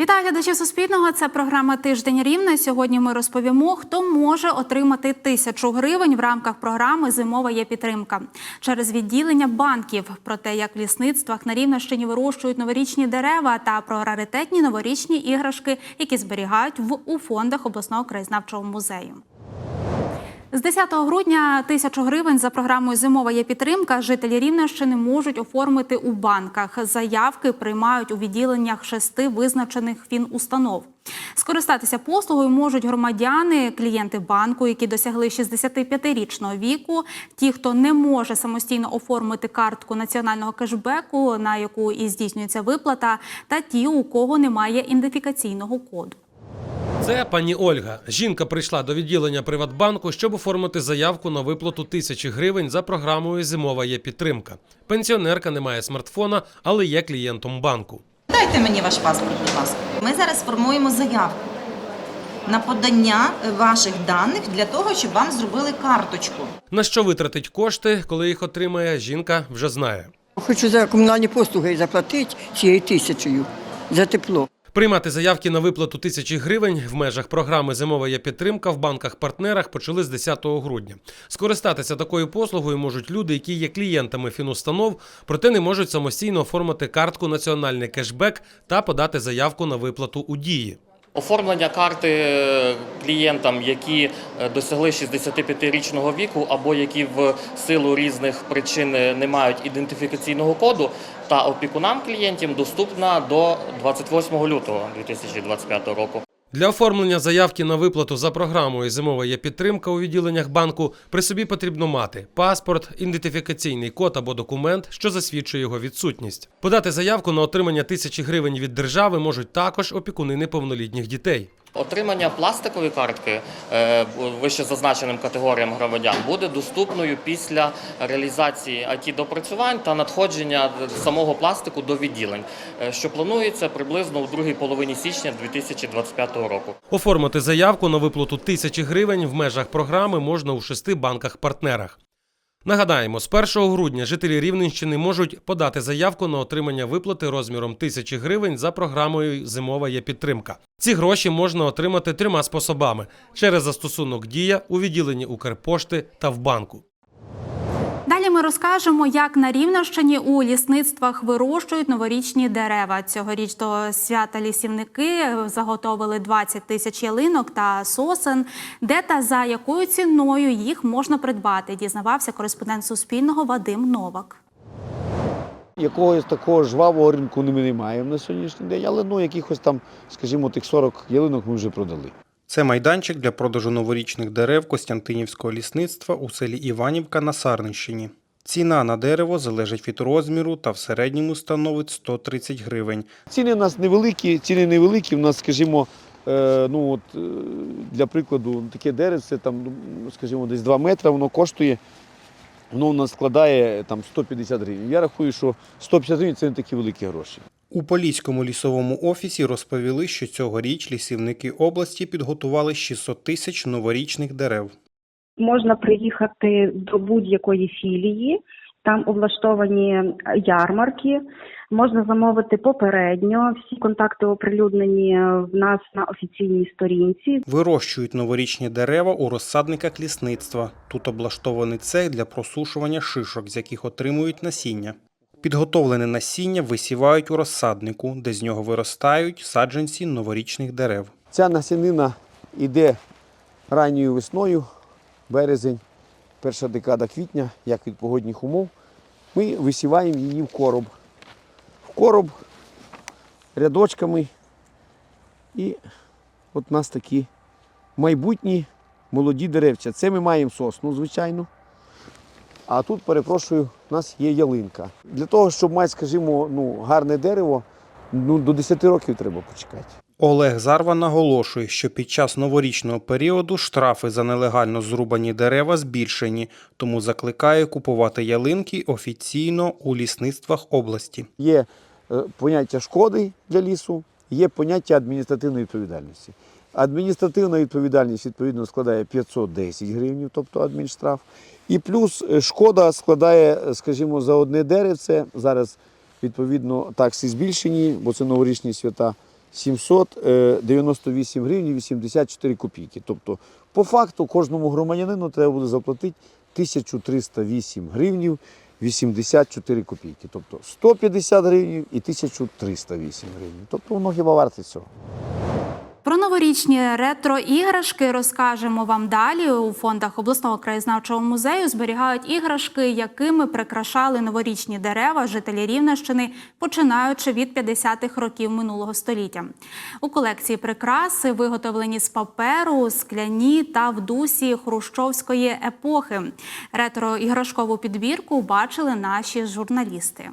Вітаю глядачів Суспільного. Це програма Тиждень Рівне. Сьогодні ми розповімо, хто може отримати тисячу гривень в рамках програми Зимова є підтримка через відділення банків. Про те, як в лісництвах на Рівненщині вирощують новорічні дерева та про раритетні новорічні іграшки, які зберігають в у фондах обласного краєзнавчого музею. З 10 грудня тисячу гривень за програмою Зимова є підтримка. Жителі Рівненщини можуть оформити у банках. Заявки приймають у відділеннях шести визначених фінустанов. Скористатися послугою можуть громадяни, клієнти банку, які досягли 65-річного віку, ті, хто не може самостійно оформити картку національного кешбеку, на яку і здійснюється виплата, та ті, у кого немає ідентифікаційного коду. Це пані Ольга. Жінка прийшла до відділення Приватбанку, щоб оформити заявку на виплату тисячі гривень за програмою Зимова є підтримка. Пенсіонерка не має смартфона, але є клієнтом банку. Дайте мені ваш паспорт, будь ласка. Ми зараз формуємо заявку на подання ваших даних для того, щоб вам зробили карточку. На що витратить кошти, коли їх отримає, жінка вже знає. Хочу за комунальні послуги заплатити цією тисячею за тепло. Приймати заявки на виплату тисячі гривень в межах програми Зимова підтримка в банках-партнерах почали з 10 грудня. Скористатися такою послугою можуть люди, які є клієнтами фінустанов, проте не можуть самостійно оформити картку Національний кешбек та подати заявку на виплату у дії. Оформлення карти е, клієнтам, які е, досягли 65-річного віку або які в силу різних причин е, не мають ідентифікаційного коду, та опікунам клієнтів доступна до 28 лютого 2025 року. Для оформлення заявки на виплату за програмою Зимова є підтримка у відділеннях банку. При собі потрібно мати паспорт, ідентифікаційний код або документ, що засвідчує його відсутність. Подати заявку на отримання тисячі гривень від держави можуть також опікуни неповнолітніх дітей. Отримання пластикової картки е, вище зазначеним категоріям громадян буде доступною після реалізації it допрацювань та надходження самого пластику до відділень, е, що планується приблизно у другій половині січня 2025 року. Оформити заявку на виплату тисячі гривень в межах програми можна у шести банках-партнерах. Нагадаємо, з 1 грудня жителі Рівненщини можуть подати заявку на отримання виплати розміром тисячі гривень за програмою Зимова є підтримка. Ці гроші можна отримати трьома способами: через застосунок Дія у відділенні Укрпошти та в банку. Далі ми розкажемо, як на Рівненщині у лісництвах вирощують новорічні дерева. Цьогоріч до свята лісівники заготовили 20 тисяч ялинок та сосен. Де та за якою ціною їх можна придбати, дізнавався кореспондент Суспільного Вадим Новак. Якогось такого жвавого ринку ми не маємо на сьогоднішній день, але ну якихось там, скажімо, тих 40 ялинок ми вже продали. Це майданчик для продажу новорічних дерев Костянтинівського лісництва у селі Іванівка на Сарненщині. Ціна на дерево залежить від розміру та в середньому становить 130 гривень. Ціни у нас невеликі, ціни невеликі. У нас, скажімо, е, ну от е, для прикладу, таке дерево, це там, ну, скажімо, десь 2 метри, воно коштує. Воно у нас складає там 150 гривень. Я рахую, що 150 гривень це не такі великі гроші. У Поліському лісовому офісі розповіли, що цьогоріч лісівники області підготували 600 тисяч новорічних дерев. можна приїхати до будь-якої філії, там облаштовані ярмарки. Можна замовити попередньо. Всі контакти оприлюднені в нас на офіційній сторінці. Вирощують новорічні дерева у розсадниках лісництва. Тут облаштований цех для просушування шишок, з яких отримують насіння. Підготовлене насіння висівають у розсаднику, де з нього виростають саджанці новорічних дерев. Ця насінина йде ранньою весною, березень, перша декада квітня, як від погодних умов. Ми висіваємо її в короб. В короб рядочками. І от у нас такі майбутні молоді деревця. Це ми маємо сосну, звичайно. А тут, перепрошую, у нас є ялинка. Для того, щоб мати, скажімо, ну, гарне дерево, ну, до 10 років треба почекати. Олег Зарва наголошує, що під час новорічного періоду штрафи за нелегально зрубані дерева збільшені, тому закликає купувати ялинки офіційно у лісництвах області. Є е, поняття шкоди для лісу, є поняття адміністративної відповідальності. Адміністративна відповідальність відповідно складає 510 гривень, тобто адмінштраф. І плюс е, шкода складає, е, скажімо, за одне деревце. Зараз відповідно такси збільшені, бо це новорічні свята. 798 гривень 84 копійки. Тобто, по факту, кожному громадянину треба буде заплатити 1308 гривнів 84 копійки. Тобто 150 гривень і 1308 гривень. Тобто воно хіба варте цього. Про новорічні ретро-іграшки розкажемо вам далі. У фондах обласного краєзнавчого музею зберігають іграшки, якими прикрашали новорічні дерева жителі Рівненщини, починаючи від 50-х років минулого століття. У колекції прикраси виготовлені з паперу, скляні та в дусі хрущовської епохи. Ретро-іграшкову підбірку бачили наші журналісти.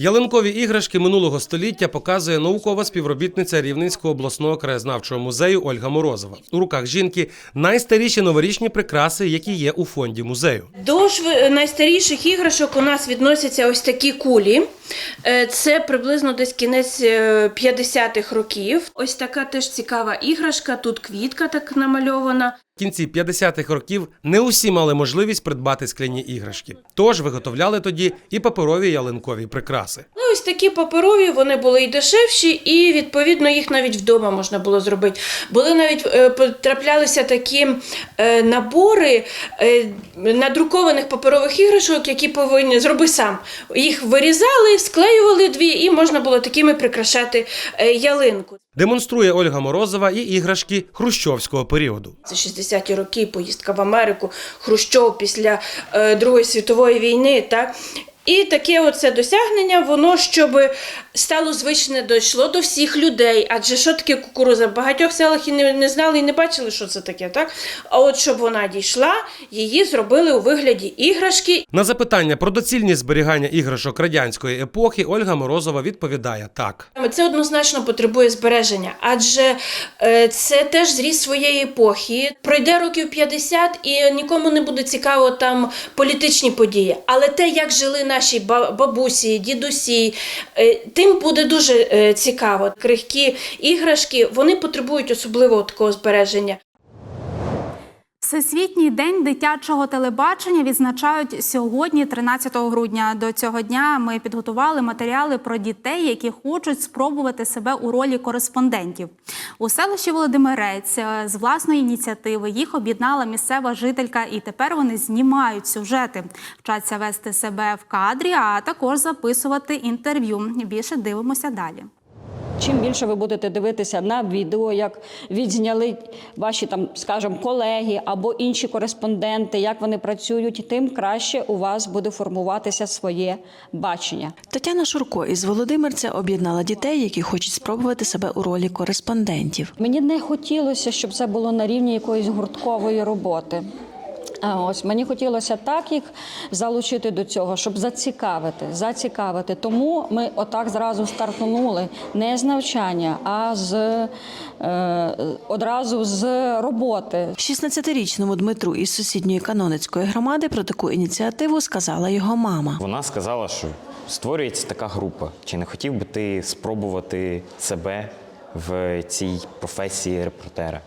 Ялинкові іграшки минулого століття показує наукова співробітниця Рівненського обласного краєзнавчого музею Ольга Морозова. У руках жінки найстаріші новорічні прикраси, які є у фонді музею. До ж найстаріших іграшок у нас відносяться ось такі кулі. Е, Це приблизно десь кінець е, 50-х років. Ось така теж цікава іграшка. Тут квітка так намальована. Кінці 50-х років не усі мали можливість придбати скляні іграшки, тож виготовляли тоді і паперові ялинкові прикраси. Ну, ось такі паперові, вони були і дешевші, і відповідно їх навіть вдома можна було зробити. Були навіть е, потраплялися такі е, набори е, надрукованих паперових іграшок, які повинні зроби сам. Їх вирізали, склеювали дві, і можна було такими прикрашати ялинку. Демонструє Ольга Морозова і іграшки хрущовського періоду. Це 60-ті роки, поїздка в Америку, Хрущов після е, Другої світової війни. Так? І таке оце досягнення, воно щоб стало звичне, дійшло до всіх людей. Адже що таке кукуруза? В багатьох селах і не, не знали і не бачили, що це таке. Так? А от щоб вона дійшла, її зробили у вигляді іграшки. На запитання про доцільність зберігання іграшок радянської епохи Ольга Морозова відповідає так. Це однозначно потребує збереження, адже е, це теж зріз своєї епохи. Пройде років 50 і нікому не буде цікаво там політичні події. Але те, як жили наші ба- бабусі, дідусі, е, тим буде дуже е, цікаво. Крихкі іграшки вони потребують особливого такого збереження. Всесвітній день дитячого телебачення відзначають сьогодні, 13 грудня. До цього дня ми підготували матеріали про дітей, які хочуть спробувати себе у ролі кореспондентів. У селищі Володимирець е, з власної ініціативи їх об'єднала місцева жителька, і тепер вони знімають сюжети, вчаться вести себе в кадрі, а також записувати інтерв'ю. Більше дивимося далі. Чим більше ви будете дивитися на відео, як відзняли ваші там, скажімо, колеги або інші кореспонденти, як вони працюють, тим краще у вас буде формуватися своє бачення. Тетяна Шурко із Володимирця об'єднала дітей, які хочуть спробувати себе у ролі кореспондентів. Мені не хотілося, щоб це було на рівні якоїсь гурткової роботи. Ось мені хотілося так їх залучити до цього, щоб зацікавити, зацікавити. Тому ми отак зразу стартанули не з навчання, а з е, одразу з роботи. 16-річному Дмитру із сусідньої каноницької громади про таку ініціативу сказала його мама. Вона сказала, що створюється така група. Чи не хотів би ти спробувати себе в цій професії репортера?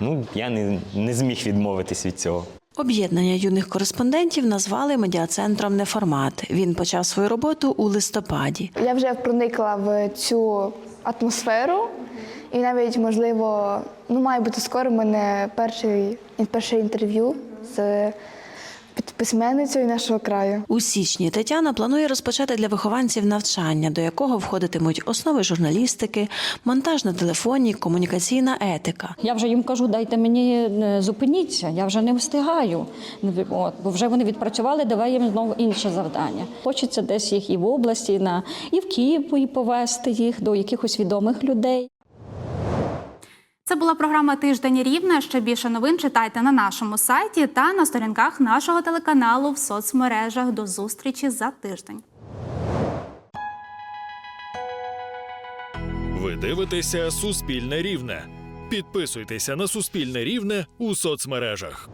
Ну, я не, не зміг відмовитись від цього. Об'єднання юних кореспондентів назвали медіацентром Неформат. Він почав свою роботу у листопаді. Я вже проникла в цю атмосферу, і навіть, можливо, ну, має бути скоро в мене перший, перше інтерв'ю з письменницею нашого краю. У січні Тетяна планує розпочати для вихованців навчання, до якого входитимуть основи журналістики, монтаж на телефоні, комунікаційна етика. Я вже їм кажу, дайте мені е, зупиніться, я вже не встигаю. От, бо вже вони відпрацювали, давай їм знову інше завдання. Хочеться десь їх і в області, і на і в Київ і повезти їх до якихось відомих людей. Це була програма Тиждень Рівне. Ще більше новин читайте на нашому сайті та на сторінках нашого телеканалу в соцмережах. До зустрічі за тиждень. Ви дивитеся Суспільне Рівне. Підписуйтеся на Суспільне Рівне у соцмережах.